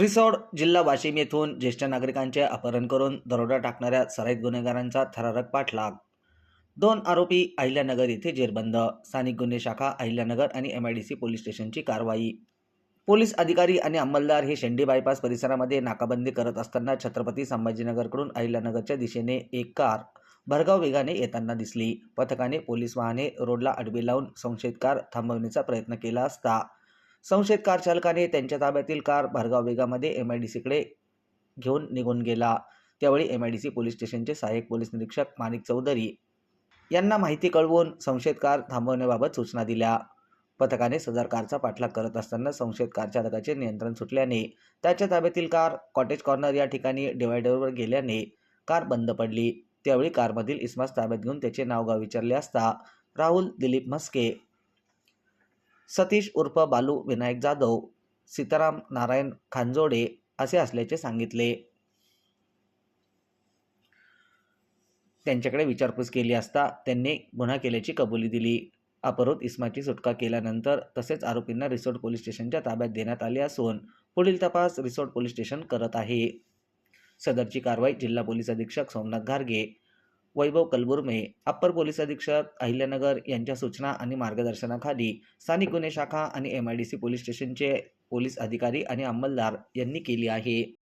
रिसोड जिल्हा वाशिम येथून ज्येष्ठ नागरिकांचे अपहरण करून दरोडा टाकणाऱ्या सराईत गुन्हेगारांचा थरारक पाठलाग. दोन आरोपी अहिल्यानगर येथे जेरबंद. स्थानिक गुन्हे शाखा अहिल्यानगर आणि M I D C police स्टेशनची कारवाई. पोलीस अधिकारी आणि अंमलदार हे शेंडी बायपास परिसरामध्ये नाकाबंदी करत असताना छत्रपती संभाजीनगरकडून अहिल्यानगरच्या दिशेने एक कार भरगाव वेगाने येताना दिसली. पथकाने पोलीस वाहने रोडला अडबी लावून संशयित कार थांबवण्याचा प्रयत्न केला असता. संशयित कार चालकाने त्यांच्या ताब्यातील कार भार्गाव वेगामध्ये एम आय डी सीकडे घेऊन निघून गेला. त्यावेळी M I D C police स्टेशनचे सहाय्यक पोलीस निरीक्षक माणिक चौधरी यांना माहिती कळवून संशयित कार थांबवण्याबाबत सूचना दिल्या. पथकाने सदर कारचा पाठलाग करत असताना संशयित कार चालकाचे नियंत्रण सुटल्याने त्याच्या ताब्यातील कार कॉटेज कॉर्नर या ठिकाणी डिवायडरवर गेल्याने कार बंद पडली. त्यावेळी कारमधील इस्मास ताब्यात घेऊन त्याचे नावगाव विचारले असता राहुल दिलीप म्हस्के सतीश उर्फ बालू विनायक जाधव सीताराम नारायण खांजोडे असे असल्याचे सांगितले. त्यांच्याकडे विचारपूस केली असता त्यांनी गुन्हा केल्याची कबुली दिली. अपहृत इस्माची सुटका केल्यानंतर तसेच आरोपींना रिसोड पोलीस स्टेशनच्या ताब्यात देण्यात आले असून पुढील तपास रिसोड पोलीस स्टेशन करत आहे. सदरची कारवाई जिल्हा पोलीस अधीक्षक सोमनाथ घारगे वैभव कलबुर्मे अप्पर पोलीस अधीक्षक अहिल्यानगर यांच्या सूचना आणि मार्गदर्शनाखाली स्थानिक गुन्हे शाखा आणि M I D C police स्टेशनचे पोलीस अधिकारी आणि अंमलदार यांनी केली आहे.